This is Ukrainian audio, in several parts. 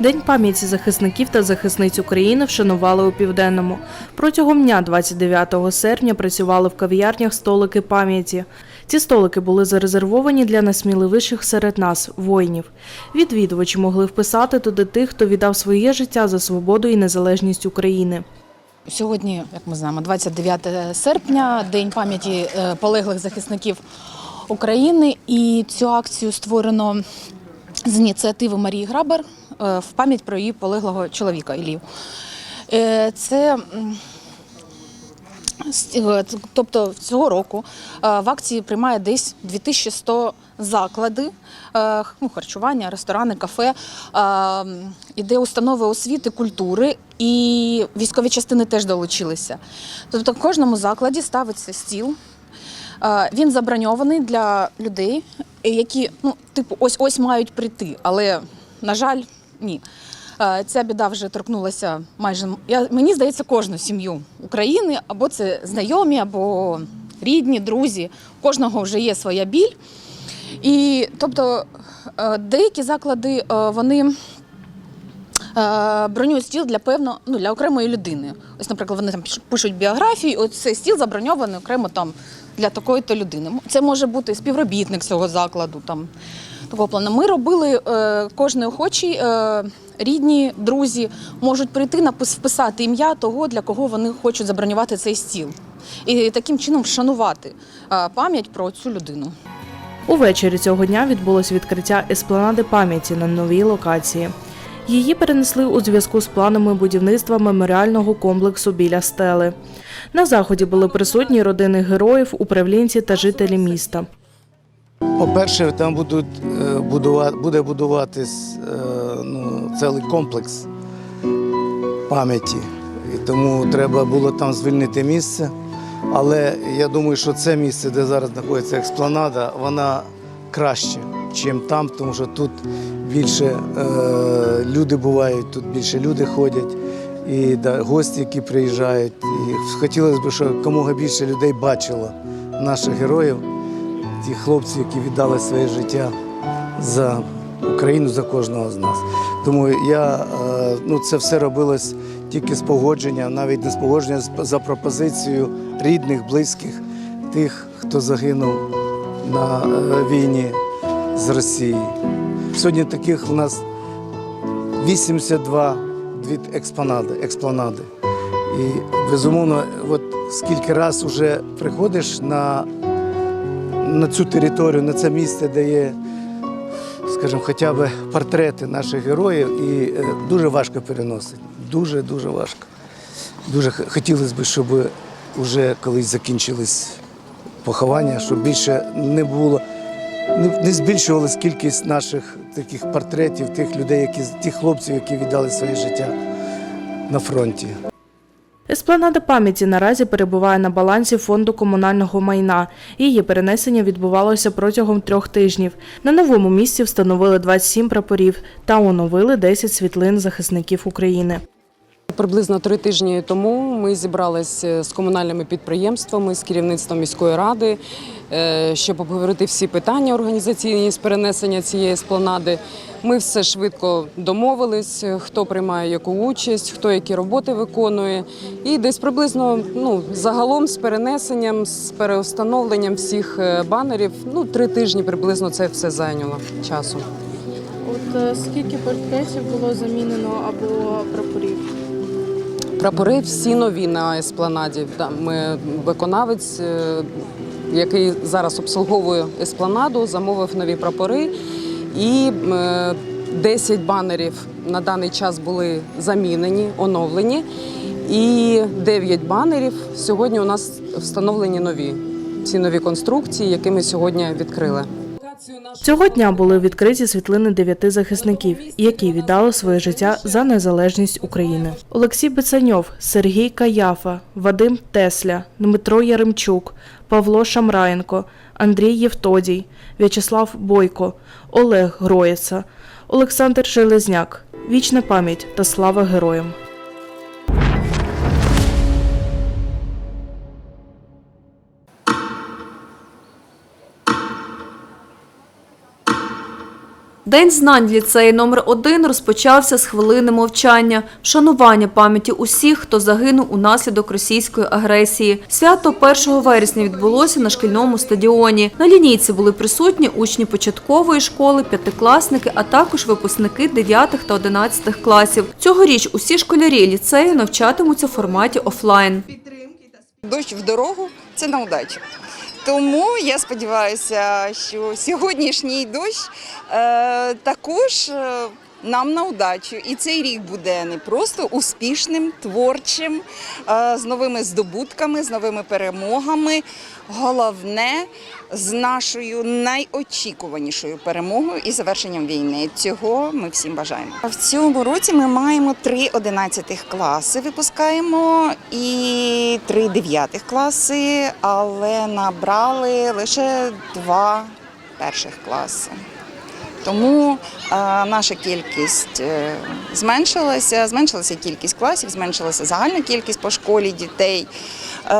День пам'яті захисників та захисниць України вшанували у Південному. Протягом дня 29 серпня працювали в кав'ярнях столики пам'яті. Ці столики були зарезервовані для найсміливіших серед нас воїнів. Відвідувачі могли вписати туди тих, хто віддав своє життя за свободу і незалежність України. Сьогодні, як ми знаємо, 29 серпня, день пам'яті е, полеглих захисників України. І цю акцію створено з ініціативи Марії Грабер в пам'ять про її полеглого чоловіка Ілію. Е, Це е, тобто цього року е, в акції приймає десь 2100 заклади, е, ну, харчування, ресторани, кафе, е, іде установи освіти, культури, і військові частини теж долучилися. Тобто в кожному закладі ставиться стіл. Е, Він заброньований для людей, які ну, типу, ось ось мають прийти, але на жаль, ні. Е, Ця біда вже торкнулася майже я, мені здається, кожну сім'ю України, або це знайомі, або рідні, друзі. У кожного вже є своя біль. І тобто е, деякі заклади е, вони бронюють стіл для певно, ну для окремої людини. Ось, наприклад, вони там пишуть біографії. Ось цей стіл заброньований окремо там для такої-то людини. Це може бути співробітник цього закладу. Там такого плану. Ми робили е, кожен охочий, е, рідні, друзі можуть прийти напис- вписати ім'я того, для кого вони хочуть забронювати цей стіл. І таким чином вшанувати е, пам'ять про цю людину. Увечері цього дня відбулось відкриття еспланади пам'яті на новій локації. Її перенесли у зв'язку з планами будівництва меморіального комплексу біля стели. На заході були присутні родини героїв, управлінці та жителі міста. По-перше, там будуть е, будувати, буде будуватись е, ну, цілий комплекс пам'яті. І тому треба було там звільнити місце. Але я думаю, що це місце, де зараз знаходиться експланада, вона краще, ніж там, тому що тут більше е, люди бувають, тут більше люди ходять, і да, гості, які приїжджають. І хотілося б, щоб якомога більше людей бачило наших героїв ті хлопці, які віддали своє життя за Україну, за кожного з нас. Тому я е, ну, це все робилось тільки з погодження, навіть не з погодження, за пропозицією рідних, близьких, тих, хто загинув на е, війні з Росією. Сьогодні таких у нас 82 дві експонади, експланади. І безумовно, от скільки раз вже приходиш на на цю територію, на це місце, де є, скажімо, хоча б портрети наших героїв, і е, дуже важко переносити. Дуже, дуже важко. Дуже хотілося б, щоб вже колись закінчились поховання, щоб більше не було, не збільшувалась кількість наших таких портретів, тих людей, які, тих хлопців, які віддали своє життя на фронті. Еспланада пам'яті наразі перебуває на балансі фонду комунального майна. Її перенесення відбувалося протягом трьох тижнів. На новому місці встановили 27 прапорів та оновили 10 світлин захисників України. Приблизно три тижні тому ми зібралися з комунальними підприємствами, з керівництвом міської ради, е, щоб обговорити всі питання організаційні з перенесення цієї еспланади. Ми все швидко домовились, хто приймає яку участь, хто які роботи виконує. І десь приблизно ну, загалом з перенесенням, з переустановленням всіх е, банерів, ну три тижні приблизно це все зайняло часу. От е, скільки портретів було замінено або прапорів? Прапори всі нові на еспланаді. Ми виконавець, е, який зараз обслуговує еспланаду, замовив нові прапори. І е, 10 банерів на даний час були замінені, оновлені. І 9 банерів сьогодні у нас встановлені нові. Ці нові конструкції, які ми сьогодні відкрили. Цього дня були відкриті світлини дев'яти захисників, які віддали своє життя за незалежність України. Олексій Бецаньов, Сергій Каяфа, Вадим Тесля, Дмитро Яремчук, Павло Шамраєнко, Андрій Євтодій, В'ячеслав Бойко, Олег Гроєца, Олександр Железняк. Вічна пам'ять та слава героям. День знань ліцеї номер 1 розпочався з хвилини мовчання, вшанування пам'яті усіх, хто загинув унаслідок російської агресії. Свято 1 вересня відбулося на шкільному стадіоні. На лінійці були присутні учні початкової школи, п'ятикласники, а також випускники 9 та 11 класів. Цьогоріч усі школярі ліцею навчатимуться в форматі офлайн. Дощ в дорогу це на удачу. Тому я сподіваюся, що сьогоднішній дощ е, також е, нам на удачу. І цей рік буде не просто успішним, творчим, е, з новими здобутками, з новими перемогами. Головне з нашою найочікуванішою перемогою і завершенням війни. Цього ми всім бажаємо. В цьому році ми маємо три 11 класи, випускаємо і три 9 класи, але набрали лише два перших класи. Тому е, наша кількість е, зменшилася, зменшилася кількість класів, зменшилася загальна кількість по школі дітей. Е,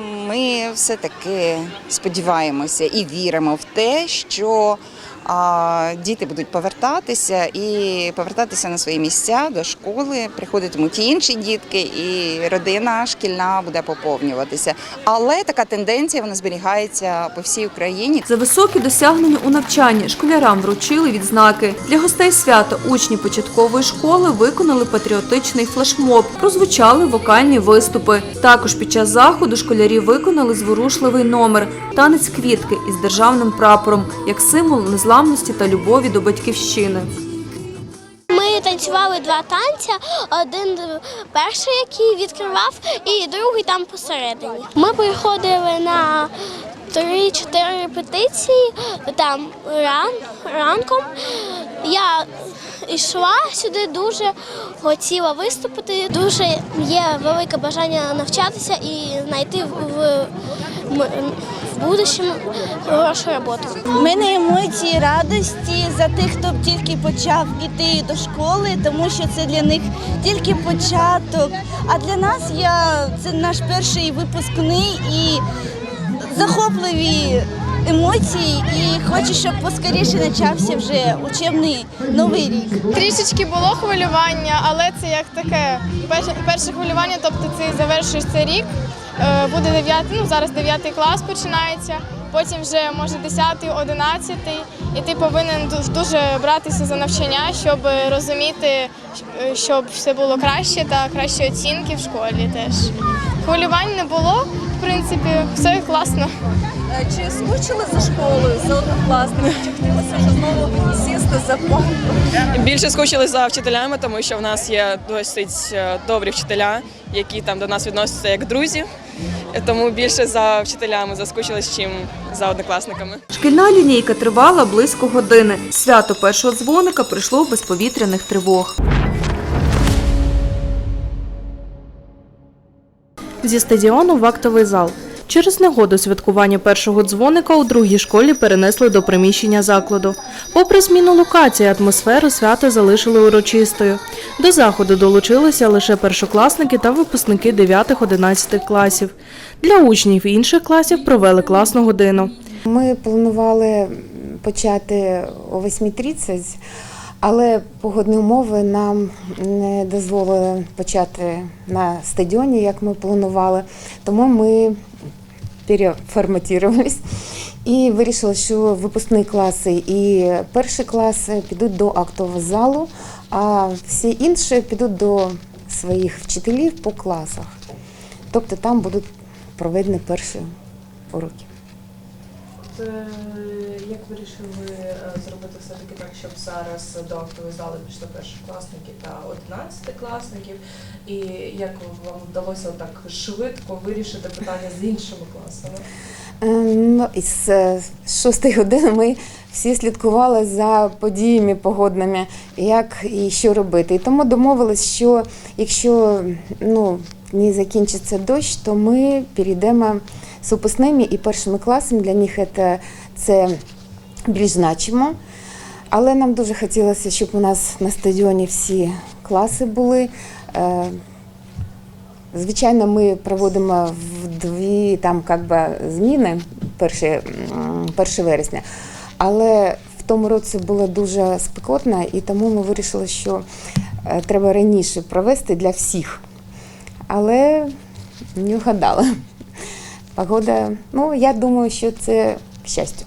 ми все-таки сподіваємося і віримо в те, що а, діти будуть повертатися і повертатися на свої місця до школи, приходитимуть інші дітки, і родина шкільна буде поповнюватися. Але така тенденція вона зберігається по всій Україні. За високі досягнення у навчанні школярам вручили відзнаки. Для гостей свята учні початкової школи виконали патріотичний флешмоб, прозвучали вокальні виступи. Також під час заходу школярі виконали зворушливий номер танець квітки із державним прапором як символ незламності та любові до батьківщини. Ми танцювали два танця. Один перший, який відкривав, і другий там посередині. Ми приходили на три-чотири репетиції там ран, ранком. Я йшла сюди, дуже хотіла виступити. Дуже є велике бажання навчатися і знайти в, в, в будущому хорошу роботу. У мене емоції радості за тих, хто тільки почав іти до школи, тому що це для них тільки початок. А для нас я це наш перший випускний і захопливі емоції. І хочу, щоб поскоріше почався вже учебний новий рік. Трішечки було хвилювання, але це як таке перше, перше хвилювання, тобто ти завершуєш цей рік. Е, Буде 9, ну зараз 9 клас починається, потім вже може 10, 11, і ти повинен дуже, братися за навчання, щоб розуміти, е, щоб все було краще та кращі оцінки в школі теж. Хвилювань не було, в принципі, все класно. Чи скучили за школою, за однокласниками? Чи хотілося вже знову сісти за пару? Більше скучили за вчителями, тому що в нас є досить е, добрі вчителя, які там до нас відносяться як друзі. Е, Тому більше за вчителями заскучились, чим за однокласниками. Шкільна лінійка тривала близько години. Свято першого дзвоника прийшло без повітряних тривог. Зі стадіону в актовий зал. Через негоду святкування першого дзвоника у другій школі перенесли до приміщення закладу. Попри зміну локації, атмосферу свята залишили урочистою. До заходу долучилися лише першокласники та випускники 9-11 класів. Для учнів інших класів провели класну годину. Ми планували почати о 8.30, але погодні умови нам не дозволили почати на стадіоні, як ми планували. Тому ми переформатувалися і вирішили, що випускні класи і перші класи підуть до актового залу, а всі інші підуть до своїх вчителів по класах. Тобто там будуть проведені перші уроки. Як вирішили зробити все-таки так, щоб зараз до актової пішли першокласники та одинадцятикласників? І як вам вдалося так швидко вирішити питання з іншими класами? Е, Ну, із е, шостої години ми всі слідкували за подіями погодними, як і що робити. І тому домовились, що якщо ну, не закінчиться дощ, то ми перейдемо з випускними і першими класами. Для них це, це більш значимо. Але нам дуже хотілося, щоб у нас на стадіоні всі класи були. Е, Звичайно, ми проводимо в дві там как би, зміни 1, 1 вересня, але в тому році було дуже спекотно, і тому ми вирішили, що е, треба раніше провести для всіх. Але не вгадала. Погода, ну я думаю, що це к щастю.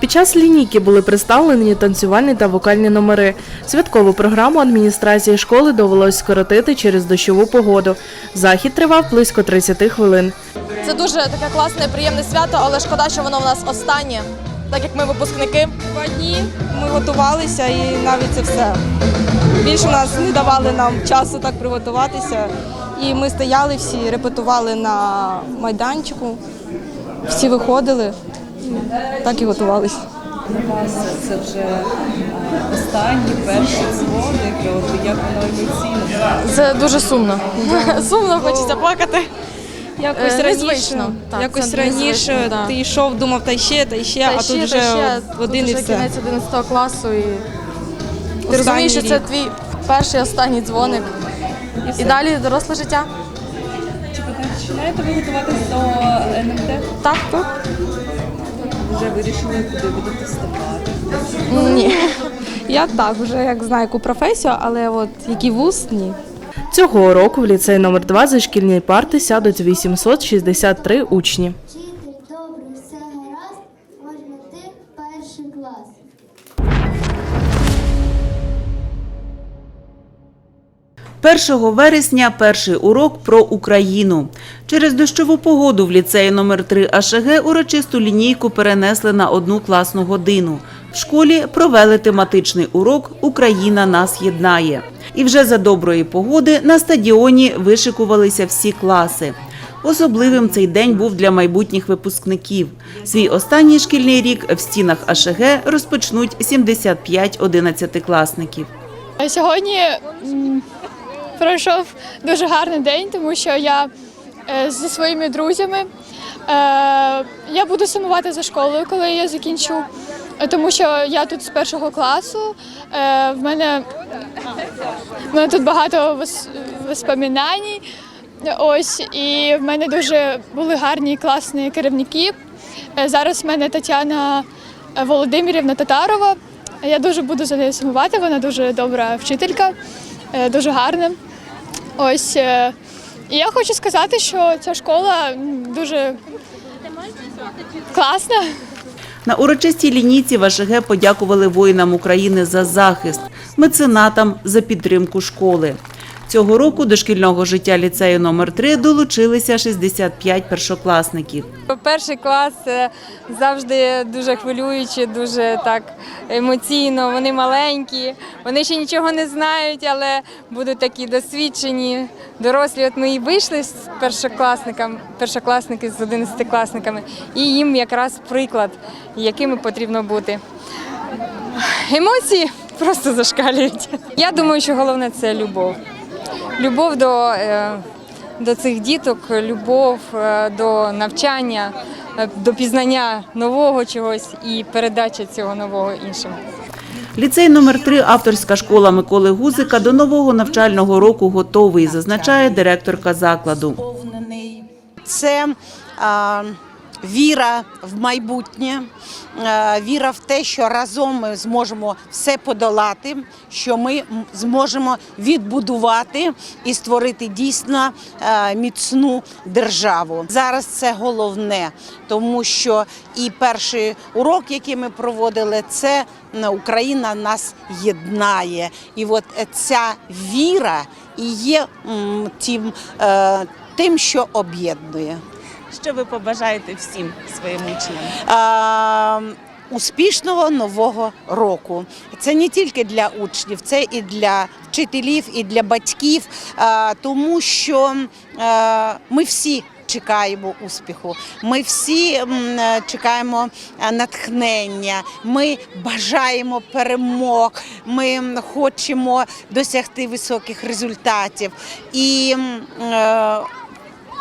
Під час лінійки були представлені танцювальні та вокальні номери. Святкову програму адміністрації школи довелось скоротити через дощову погоду. Захід тривав близько 30 хвилин. Це дуже таке класне, і приємне свято, але шкода, що воно в нас останнє, так як ми випускники. Два дні ми готувалися і навіть це все. Більше нас не давали нам часу так приготуватися. І ми стояли всі, репетували на майданчику, всі виходили, так і готувалися. Це вже останній перший дзвоник, от як воно емоційно. Це дуже сумно. Сумно, хочеться плакати. Якось Е, раніше, незвично. Так, якось це раніше незвично, да. ти йшов, думав, та ще, та ще, Та а ще, тут вже ще, один тут і вже все. кінець 11 класу і ти розумієш, що це рік. твій перший останній дзвоник. І, далі доросле життя. Чи починаєте ви готуватися до НМТ? Так, так. Вже вирішили, куди будете вступати? Ні. Я так, вже як знаю яку професію, але от який вуз, ні. Цього року в ліцей номер 2 за шкільні парти сядуть 863 учні. 1 вересня перший урок про Україну. Через дощову погоду в ліцеї номер 3 АШГ урочисту лінійку перенесли на одну класну годину. В школі провели тематичний урок Україна нас єднає. І вже за доброї погоди на стадіоні вишикувалися всі класи. Особливим цей день був для майбутніх випускників. Свій останній шкільний рік в стінах АШГ розпочнуть 75 одинадцятикласників. Сьогодні пройшов дуже гарний день, тому що я е, зі своїми друзями. Е, я буду сумувати за школою, коли я закінчу, тому що я тут з першого класу. Е, в мене в мене тут багато вос- воспоминань. Ось і в мене дуже були гарні класні керівники. Зараз в мене Тетяна Володимирівна Татарова. Я дуже буду за нею сумувати. Вона дуже добра вчителька, дуже гарна. Ось е, я хочу сказати, що ця школа дуже класна. На урочистій лінійці в АШГ подякували воїнам України за захист, меценатам за підтримку школи. Цього року до шкільного життя ліцею номер 3 долучилися 65 першокласників. Перший клас завжди дуже хвилююче, дуже так емоційно. Вони маленькі, вони ще нічого не знають, але будуть такі досвідчені, дорослі. От ми і вийшли з першокласниками, першокласники з одинадцятикласниками, і їм якраз приклад, якими потрібно бути. Емоції просто зашкалюють. Я думаю, що головне це любов. Любов до, е, до цих діток, любов е, до навчання, е, до пізнання нового чогось і передача цього нового іншим. Ліцей номер 3 авторська школа Миколи Гузика до нового навчального року готовий, зазначає директорка закладу. це а, віра в майбутнє, віра в те, що разом ми зможемо все подолати, що ми зможемо відбудувати і створити дійсно міцну державу. Зараз це головне, тому що і перший урок, який ми проводили, це Україна нас єднає. І от е, ця віра і є тим, е, тим, що об'єднує. Що ви побажаєте всім своїм учням? А, Успішного нового року. Це не тільки для учнів, це і для вчителів, і для батьків, тому що ми всі. Чекаємо успіху. Ми всі чекаємо натхнення. Ми бажаємо перемог. Ми хочемо досягти високих результатів. І е,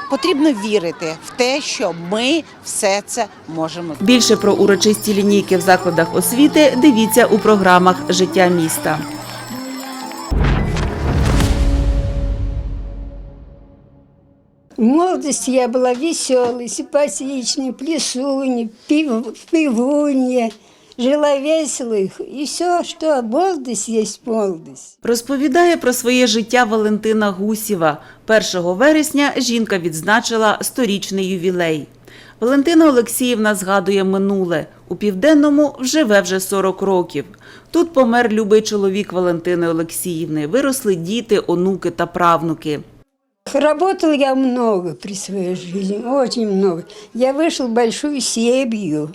потрібно вірити в те, що ми все це можемо. Більше про урочисті лінійки в закладах освіти дивіться у програмах Життя міста. В молодости я была веселой, симпатичной, плесуней, пив, пивунья. Жила весело, и все, что молодость есть молодость. Розповідає про своє життя Валентина Гусєва. 1 вересня жінка відзначила сторічний ювілей. Валентина Олексіївна згадує минуле. У південному вживе вже 40 років. Тут помер любий чоловік Валентини Олексіївни. Виросли діти, онуки та правнуки. Работал я много при своей жизни, очень много. Я вышел в большую семью.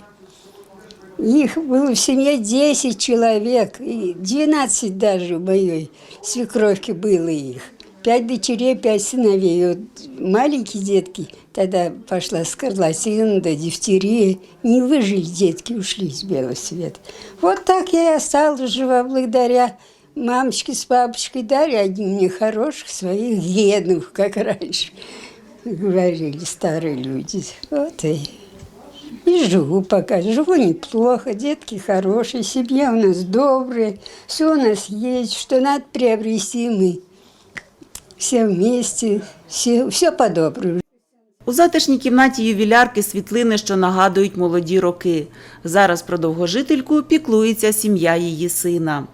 Их было в семье 10 человек, и 12 даже у моей свекровки было их. Пять дочерей, пять сыновей. Вот маленькие детки, тогда пошла скарлатина, да дифтерия. Не выжили детки, ушли с белого света. Вот так я и осталась жива благодаря мамочке с папочкой. Дали одни мне хороших своих генов, как раньше говорили старые люди. Вот и и живу пока. Живу неплохо, детки хорошие, семья у нас добрая, все у нас есть, что надо приобрести мы. Все вместе, все, все по-доброму. У затишній кімнаті ювілярки світлини, що нагадують молоді роки. Зараз про довгожительку піклується сім'я її сина.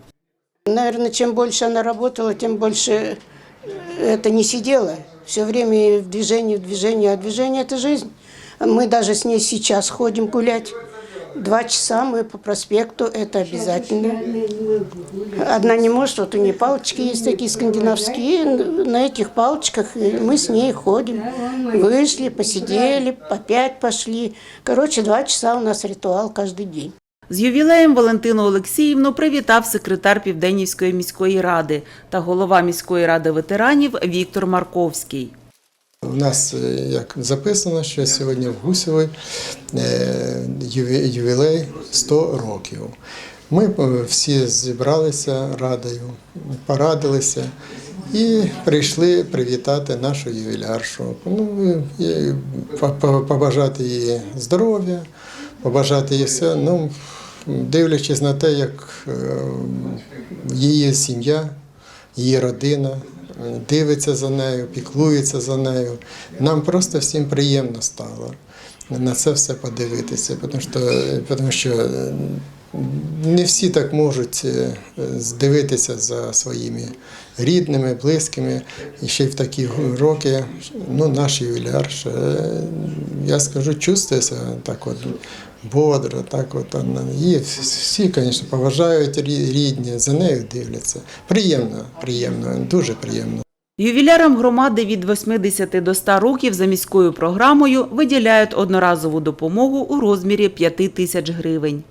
Наверное, чем больше она работала, тем больше это не сидела. Все время в движении, в движении, а движение – это жизнь. Мы даже с ней сейчас ходим гулять. Два часа мы по проспекту, это обязательно. Одна не может, вот у нее палочки есть такие скандинавские, на этих палочках мы с ней ходим. Вышли, посидели, опять пошли. Короче, два часа у нас ритуал каждый день. З ювілеєм Валентину Олексіївну привітав секретар Південнівської міської ради та голова міської ради ветеранів Віктор Марковський. У нас е, як записано, що сьогодні в Гусєві е, ювілей 100 років. Ми е, всі зібралися радою, порадилися і прийшли привітати нашу ювіляршу. Ну, побажати їй здоров'я, побажати їй все. Ну, дивлячись на те, як е, її сім'я, її родина е, дивиться за нею, піклується за нею. Нам просто всім приємно стало на це все подивитися, тому що, тому що е, не всі так можуть е, здивитися за своїми рідними, близькими. І ще й в такі роки ну, наш ювіляр, ще, е, я скажу, чувствує так от бодро, так от і всі, звісно, поважають рідні, за нею дивляться. Приємно, приємно, дуже приємно. Ювілярам громади від 80 до 100 років за міською програмою виділяють одноразову допомогу у розмірі 5 тисяч гривень.